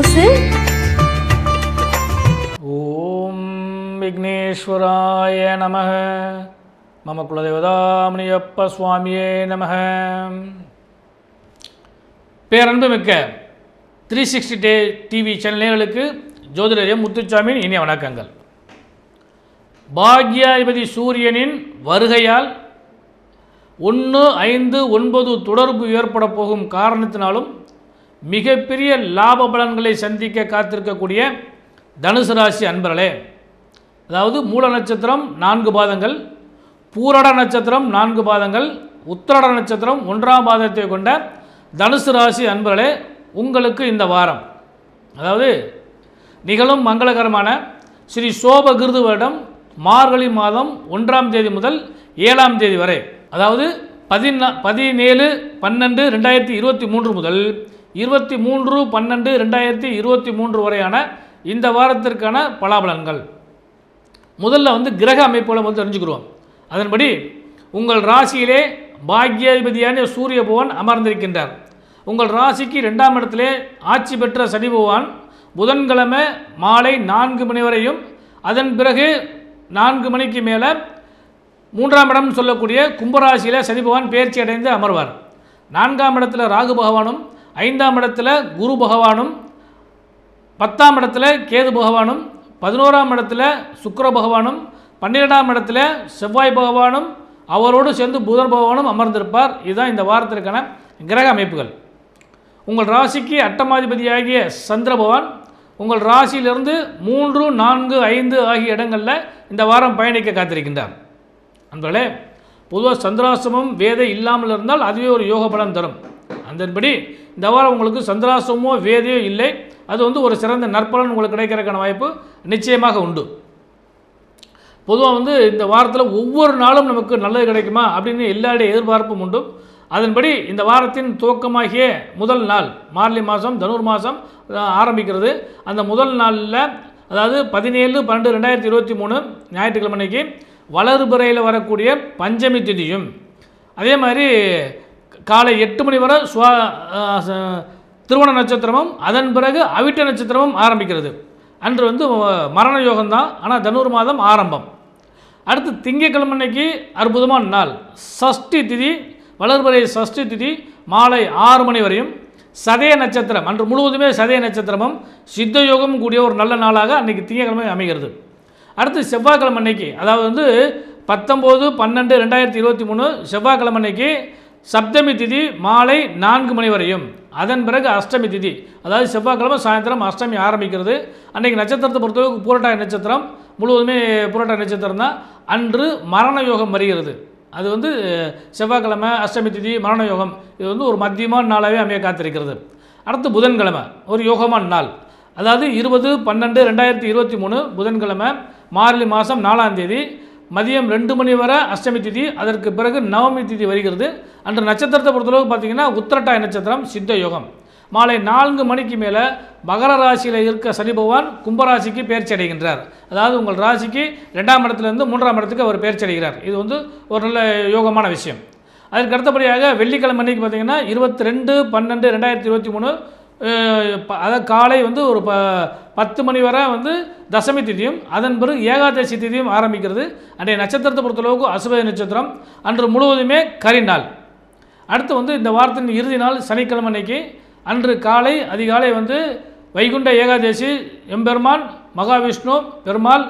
News ஓம் விக்னேஸ்வராய நம மம குலதேவதாமணியப்ப சுவாமியே நம பேரன்பு மிக்க த்ரீ சிக்ஸ்டி டே டிவி சேனல்களுக்கு நேயர்களுக்கு ஜோதிடர் முத்துச்சாமியின் இனிய வணக்கங்கள். பாக்யாதிபதி சூரியனின் வருகையால் ஒன்று ஐந்து ஒன்பது தொடர்பு ஏற்பட போகும் காரணத்தினாலும் மிகப்பெரிய லாப பலன்களை சந்திக்க காத்திருக்கக்கூடிய தனுசு ராசி அன்பர்களே அதாவது மூல நட்சத்திரம் நான்கு பாதங்கள் பூரட நட்சத்திரம் நான்கு பாதங்கள் உத்திரட நட்சத்திரம் ஒன்றாம் பாதத்தை கொண்ட தனுசு ராசி அன்பர்களே உங்களுக்கு இந்த வாரம் அதாவது நிகழும் மங்களகரமான ஸ்ரீ சோப கிருது வருடம் மார்கழி மாதம் ஒன்றாம் தேதி முதல் ஏழாம் தேதி வரை அதாவது பதினா பதினேழு பன்னெண்டு ரெண்டாயிரத்தி இருபத்தி மூன்று முதல் இருபத்தி மூன்று பன்னெண்டு ரெண்டாயிரத்தி இருபத்தி மூன்று வரையான இந்த வாரத்திற்கான பலாபலன்கள். முதல்ல வந்து கிரக அமைப்புகளை வந்து தெரிஞ்சுக்கிறோம் அதன்படி உங்கள் ராசியிலே பாக்யாதிபதியான சூரிய பகவான் அமர்ந்திருக்கின்றார். உங்கள் ராசிக்கு ரெண்டாம் இடத்திலே ஆட்சி பெற்ற சனி பகவான் புதன்கிழமை மாலை நான்கு மணி வரையும் அதன் பிறகு நான்கு மணிக்கு மேலே மூன்றாம் இடம் சொல்லக்கூடிய கும்பராசியில் சனி பகவான் பயிற்சி அடைந்து அமர்வார். நான்காம் இடத்துல ராகு பகவானும் ஐந்தாம் இடத்துல குரு பகவானும் பத்தாம் இடத்துல கேது பகவானும் பதினோராம் இடத்துல சுக்கர பகவானும் பன்னிரெண்டாம் இடத்துல செவ்வாய் பகவானும் அவரோடு சேர்ந்து புதன் பகவானும் அமர்ந்திருப்பார். இதுதான் இந்த வாரத்திற்கான கிரக அமைப்புகள். உங்கள் ராசிக்கு அட்டமாதிபதியாகிய சந்திர பகவான் உங்கள் ராசியிலிருந்து மூன்று நான்கு ஐந்து ஆகிய இடங்களில் இந்த வாரம் பயணிக்க காத்திருக்கின்றார். அன்பர்களே பொதுவாக சந்திராசிரமம் வேதை இல்லாமல் இருந்தால் அதுவே ஒரு யோக பலன் தரும். அதன்படி இந்த வாரம் உங்களுக்கு சந்திராசமோ வேதையோ இல்லை. அது வந்து ஒரு சிறந்த நற்பலன் உங்களுக்கு கிடைக்கிறதுக்கான வாய்ப்பு நிச்சயமாக உண்டு. பொதுவாக வந்து இந்த வாரத்தில் ஒவ்வொரு நாளும் நமக்கு நல்லது கிடைக்குமா அப்படின்னு எல்லாருடைய எதிர்பார்ப்பும் உண்டு. அதன்படி இந்த வாரத்தின் துவக்கமாகிய முதல் நாள் மார்லி மாதம் தனுர் மாதம் ஆரம்பிக்கிறது. அந்த முதல் நாளில் அதாவது பதினேழு பன்னெண்டு ரெண்டாயிரத்தி இருபத்தி மூணு ஞாயிற்றுக்கிழமை அன்னைக்கு வளர்பிறையில் வரக்கூடிய பஞ்சமி திதியும். அதே மாதிரி காலை எட்டு மணி வரை சுவா திருவண நட்சத்திரமும் அதன் பிறகு அவிட்ட நட்சத்திரமும் ஆரம்பிக்கிறது. அன்று வந்து மரண யோகம்தான். ஆனால் தனுர் மாதம் ஆரம்பம். அடுத்து திங்கட்கிழமை அன்னைக்கு அற்புதமான நாள். சஷ்டி திதி வளர்பறை சஷ்டி திதி மாலை ஆறு மணி வரையும். சதய நட்சத்திரம் அன்று முழுவதுமே சதய நட்சத்திரமும் சித்த யோகமும் கூடிய ஒரு நல்ல நாளாக அன்றைக்கி திங்கட்கிழமை அமைகிறது. அடுத்து செவ்வாய்க்கிழமை அன்னைக்கு அதாவது வந்து பத்தொம்போது பன்னெண்டு ரெண்டாயிரத்தி இருபத்தி மூணு செவ்வாய்க்கிழமை அன்னைக்கு சப்தமி திதி மாலை நான்கு மணி வரையும். அதன் பிறகு அஷ்டமி திதி. அதாவது செவ்வாய்க்கிழமை சாயந்தரம் அஷ்டமி ஆரம்பிக்கிறது. அன்னைக்கு நட்சத்திரத்தை பொறுத்தளவுக்கு பூரட்டாய நட்சத்திரம் முழுவதுமே பூரட்டாய நட்சத்திரம் தான் அன்று மரண யோகம் வருகிறது. அது வந்து செவ்வாய்க்கிழமை அஷ்டமி திதி மரண யோகம். இது வந்து ஒரு மத்தியமான நாளாகவே அமைய காத்திருக்கிறது. அடுத்து புதன்கிழமை ஒரு யோகமான நாள். அதாவது இருபது பன்னெண்டு ரெண்டாயிரத்தி இருபத்தி மூணு புதன்கிழமை மார்கழி மாதம் நாலாம் தேதி. மதியம் ரெண்டு மணி வரை அஷ்டமி திதி அதற்கு பிறகு நவமி திதி வருகிறது. அன்று நட்சத்திரத்தை பொறுத்தளவுக்கு பார்த்தீங்கன்னா உத்திரட்டாய் நட்சத்திரம் சித்த யோகம். மாலை நான்கு மணிக்கு மேலே மகர ராசியில் இருக்க சனி பகவான் கும்பராசிக்கு பயிற்சி அடைகின்றார். அதாவது உங்கள் ராசிக்கு ரெண்டாம் இடத்துலேருந்து மூன்றாம் இடத்துக்கு அவர் பயிற்சி அடைகிறார். இது வந்து ஒரு நல்ல யோகமான விஷயம். அதற்கு அடுத்தபடியாக வெள்ளிக்கிழமை அன்னைக்கு பார்த்தீங்கன்னா இருபத்தி ரெண்டு பன்னெண்டு ரெண்டாயிரத்தி இருபத்தி மூணு அதாவது காலை வந்து ஒரு ப பத்து மணி வரை வந்து தசமி திதியும் அதன் பிறகு ஏகாதசி திதியும் ஆரம்பிக்கிறது. அன்றைய நட்சத்திரத்தை பொறுத்தளவுக்கு அசுப நட்சத்திரம். அன்று முழுவதுமே கரிநாள் அடுத்து வந்து இந்த வாரத்தின் இறுதி நாள் சனிக்கிழமை அன்னைக்கு. அன்று காலை அதிகாலை வந்து வைகுண்ட ஏகாதசி எம்பெருமான் மகாவிஷ்ணு பெருமாள்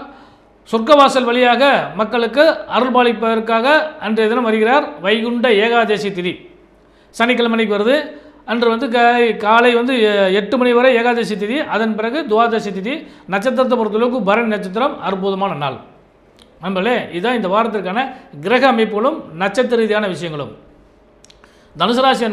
சொர்க்கவாசல் வழியாக மக்களுக்கு அருள்பாலிப்பதற்காக அன்றைய தினம் வருகிறார் வைகுண்ட ஏகாதசி திதி. சனிக்கிழமை வருது. அன்று வந்து காலை வந்து எ- எட்டு மணி வரை ஏகாதசி திதி அதன் பிறகு துவாதசி திதி நட்சத்திரத்தை பொறுத்தளவுக்கு பரணி நட்சத்திரம் அற்புதமான நாள். நண்பர்களே இதுதான் இந்த வாரத்திற்கான கிரக அமைப்புகளும் நட்சத்திர ரீதியான விஷயங்களும். தனுசு ராசி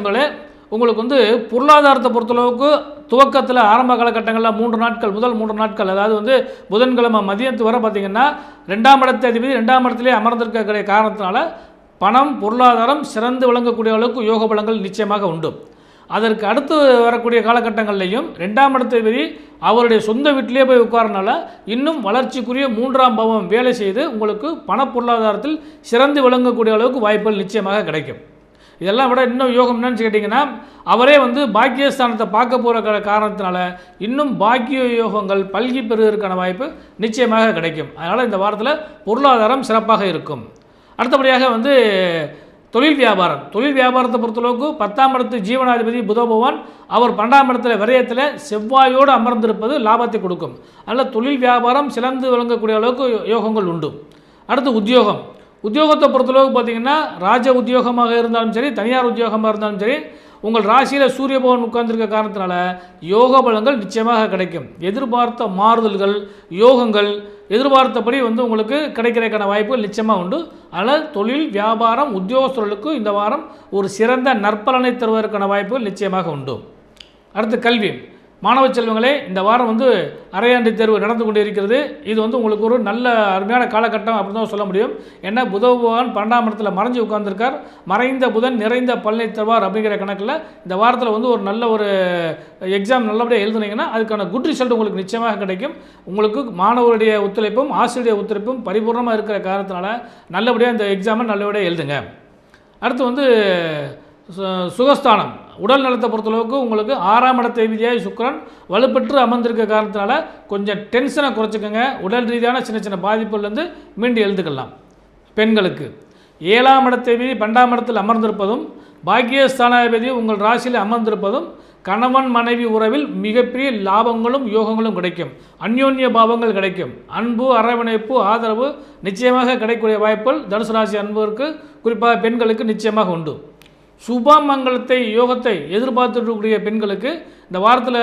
உங்களுக்கு வந்து பொருளாதாரத்தை பொறுத்தளவுக்கு துவக்கத்தில் ஆரம்ப காலகட்டங்களில் மூன்று நாட்கள் முதல் மூன்று நாட்கள் அதாவது வந்து புதன்கிழமை மதியத்து வரை பார்த்திங்கன்னா ரெண்டாம் இடத்து அதிபதி ரெண்டாம் இடத்திலே அமர்ந்திருக்கக்கூடிய காரணத்தினால பணம் பொருளாதாரம் சிறந்து விளங்கக்கூடிய அளவுக்கு யோக பலங்கள் நிச்சயமாக உண்டு. அதற்கு அடுத்து வரக்கூடிய காலகட்டங்கள்லையும் ரெண்டாம் இடத்ததிபதி அவருடைய சொந்த வீட்டிலே போய் உட்காரனால இன்னும் வளர்ச்சிக்குரிய மூன்றாம் பாவம் வேலை செய்து உங்களுக்கு பண பொருளாதாரத்தில் சிறந்து விளங்கக்கூடிய அளவுக்கு வாய்ப்புகள் நிச்சயமாக கிடைக்கும். இதெல்லாம் விட இன்னும் யோகம் என்னன்னு கேட்டிங்கன்னா அவரே வந்து பாக்கியஸ்தானத்தை பார்க்க போகிற காரணத்தினால இன்னும் பாக்கிய யோகங்கள் பல்கி பெறுவதற்கான வாய்ப்பு நிச்சயமாக கிடைக்கும். அதனால் இந்த வாரத்தில் பொருளாதாரம் சிறப்பாக இருக்கும். அடுத்தபடியாக வந்து தொழில் வியாபாரம். தொழில் வியாபாரத்தை பொறுத்தளவுக்கு பத்தாம் இடத்து ஜீவனாதிபதி புத அவர் பன்னெண்டாம் இடத்துல விரயத்தில் செவ்வாயோடு அமர்ந்திருப்பது லாபத்தை கொடுக்கும். அதனால் தொழில் வியாபாரம் சிறந்து விளங்கக்கூடிய அளவுக்கு யோகங்கள் உண்டு. அடுத்து உத்தியோகம். உத்தியோகத்தை பொறுத்தளவுக்கு பார்த்தீங்கன்னா ராஜ உத்தியோகமாக இருந்தாலும் சரி தனியார் உத்தியோகமாக இருந்தாலும் சரி உங்கள் ராசியில் சூரிய பகவான் உட்கார்ந்திருக்க காரணத்தினால யோக பலங்கள் நிச்சயமாக கிடைக்கும். எதிர்பார்த்த மாறுதல்கள் யோகங்கள் எதிர்பார்த்தபடி வந்து உங்களுக்கு கிடைக்கிறதுக்கான வாய்ப்புகள் நிச்சயமாக உண்டு. அதனால் தொழில் வியாபாரம் உத்தியோகஸ்தர்களுக்கு இந்த வாரம் ஒரு சிறந்த நற்பலனை தருவதற்கான வாய்ப்புகள் நிச்சயமாக உண்டு. அடுத்து கல்வி. மாணவ செல்வங்களே இந்த வாரம் வந்து அரையாண்டு தேர்வு நடந்து கொண்டு இருக்கிறது இது வந்து உங்களுக்கு ஒரு நல்ல அருமையான காலகட்டம் அப்படின்னு தான் சொல்ல முடியும். ஏன்னா புத பகவான் பன்னெண்டாம் இடத்துல மறைஞ்சு உட்கார்ந்துருக்கார். மறைந்த புதன் நிறைந்த பழனி தருவார் அப்படிங்கிற கணக்கில் இந்த வாரத்தில் வந்து ஒரு நல்ல ஒரு எக்ஸாம் நல்லபடியாக எழுதுனீங்கன்னா அதுக்கான குட் ரிசல்ட் உங்களுக்கு நிச்சயமாக கிடைக்கும். உங்களுக்கு மாணவருடைய ஒத்துழைப்பும் ஆசிரியருடைய ஒத்துழைப்பும் பரிபூர்ணமாக இருக்கிற காரணத்தினால நல்லபடியாக இந்த எக்ஸாமை நல்லபடியாக எழுதுங்க. அடுத்து வந்து சு- சுகஸ்தானம். உடல் நலத்தை பொறுத்தளவுக்கு உங்களுக்கு ஆறாம் இடத்த விதியாய் சுக்கிரன் வலுப்பெற்று அமர்ந்திருக்க காரணத்தினால கொஞ்சம் டென்ஷனை குறைச்சிக்கோங்க. உடல் ரீதியான சின்ன சின்ன பாதிப்புலேருந்து மீண்டு எழுதுக்கலாம் பெண்களுக்கு ஏழாம் இடத்தை மீறி பன்னெண்டாம் இடத்தில் அமர்ந்திருப்பதும் பாக்கியஸ்தானாதிபதி உங்கள் ராசியில் அமர்ந்திருப்பதும் கணவன் மனைவி உறவில் மிகப்பெரிய லாபங்களும் யோகங்களும் கிடைக்கும். அந்யோன்ய பாவங்கள் கிடைக்கும். அன்பு அரவணைப்பு ஆதரவு நிச்சயமாக கிடைக்கக்கூடிய வாய்ப்புகள் தனுசு ராசி அன்பருக்கு குறிப்பாக பெண்களுக்கு நிச்சயமாக உண்டு. சுபமங்கலத்தை யோகத்தை எதிர்பார்த்துக்கூடிய பெண்களுக்கு இந்த வாரத்தில்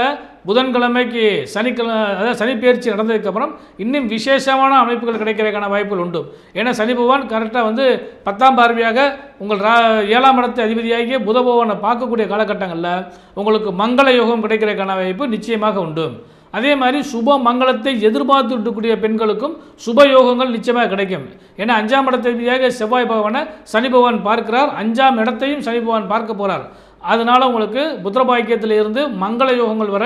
புதன்கிழமைக்கு சனிக்கிழமை அதாவது சனிப்பெயர்ச்சி நடந்ததுக்கப்புறம் இன்னும் விசேஷமான அமைப்புகள் கிடைக்கிறதுக்கான வாய்ப்புகள் உண்டு. ஏன்னா சனி பகவான் கரெக்டாக வந்து பத்தாம் பார்வையாக உங்கள் ரா ஏழாம் இடத்தை அதிபதியாகிய புத பகவானை பார்க்கக்கூடிய காலகட்டங்களில் உங்களுக்கு மங்கள யோகம் கிடைக்கிறதுக்கான வாய்ப்பு நிச்சயமாக உண்டு. அதே மாதிரி சுப மங்களத்தை எதிர்பார்த்து இருக்கக்கூடிய பெண்களுக்கும் சுப யோகங்கள் நிச்சயமாக கிடைக்கும். ஏன்னா அஞ்சாம் இடத்தியாக செவ்வாய் பகவானை சனி பகவான் பார்க்கிறார். அஞ்சாம் இடத்தையும் சனி பகவான் பார்க்க போகிறார் அதனால் உங்களுக்கு புத்திரபாக்கியத்தில் இருந்து மங்கள யோகங்கள் வர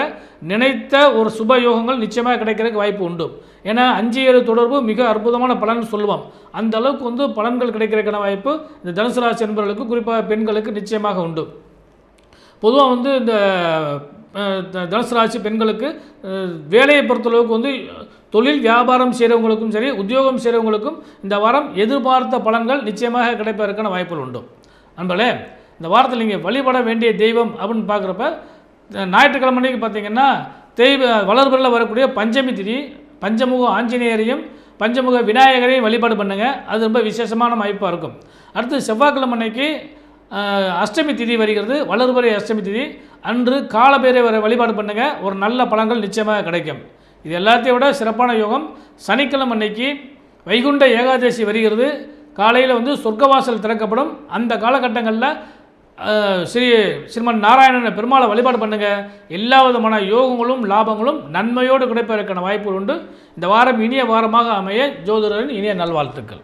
நினைத்த ஒரு சுப யோகங்கள் நிச்சயமாக கிடைக்கிறதுக்கு வாய்ப்பு உண்டு. ஏன்னா அஞ்சு ஏழு தொடர்பு மிக அற்புதமான பலன் சொல்லுவோம். அந்த அளவுக்கு வந்து பலன்கள் கிடைக்கிறதுக்கான வாய்ப்பு இந்த தனுசு ராசி என்பவர்களுக்கு குறிப்பாக பெண்களுக்கு நிச்சயமாக உண்டு. பொதுவாக வந்து இந்த த- தனுசு ராசி பெண்களுக்கு வேலையை பொறுத்தளவுக்கு வந்து தொழில் வியாபாரம் செய்கிறவங்களுக்கும் சரி உத்தியோகம் செய்கிறவங்களுக்கும் இந்த வாரம் எதிர்பார்த்த பலன்கள் நிச்சயமாக கிடைப்பதற்கான வாய்ப்புகள் உண்டு. நண்பர்களே இந்த வாரத்தில் நீங்கள் வழிபட வேண்டிய தெய்வம் அப்படின்னு பார்க்குறப்ப ஞாயிற்றுக்கிழமை அன்னைக்கு பார்த்தீங்கன்னா தெய்வ வளர்பில் வரக்கூடிய பஞ்சமி திதி பஞ்சமுக ஆஞ்சநேயரையும் பஞ்சமுக விநாயகரையும் வழிபாடு பண்ணுங்கள் அது ரொம்ப விசேஷமான வாய்ப்பாக இருக்கும். அடுத்து செவ்வாய்க்கிழமை அன்னைக்கு அஷ்டமி திதி வருகிறது. வளர்பறை அஷ்டமி திதி. அன்று காலபேரை வர வழிபாடு பண்ணுங்க. ஒரு நல்ல பலன்கள் நிச்சயமாக கிடைக்கும். இது எல்லாத்தையும் விட சிறப்பான யோகம். சனிக்கிழமை அன்னைக்கு வைகுண்ட ஏகாதசி வருகிறது. காலையில் வந்து சொர்க்கவாசல் திறக்கப்படும். அந்த காலகட்டங்களில் ஸ்ரீ ஸ்ரீமன் நாராயணன் பெருமாளை வழிபாடு பண்ணுங்கள் எல்லா விதமான யோகங்களும் லாபங்களும் நன்மையோடு கிடைப்பதற்கான வாய்ப்புகள் உண்டு. இந்த வாரம் இனிய வாரமாக அமைய ஜோதிடரின் இனிய நல்வாழ்த்துக்கள்.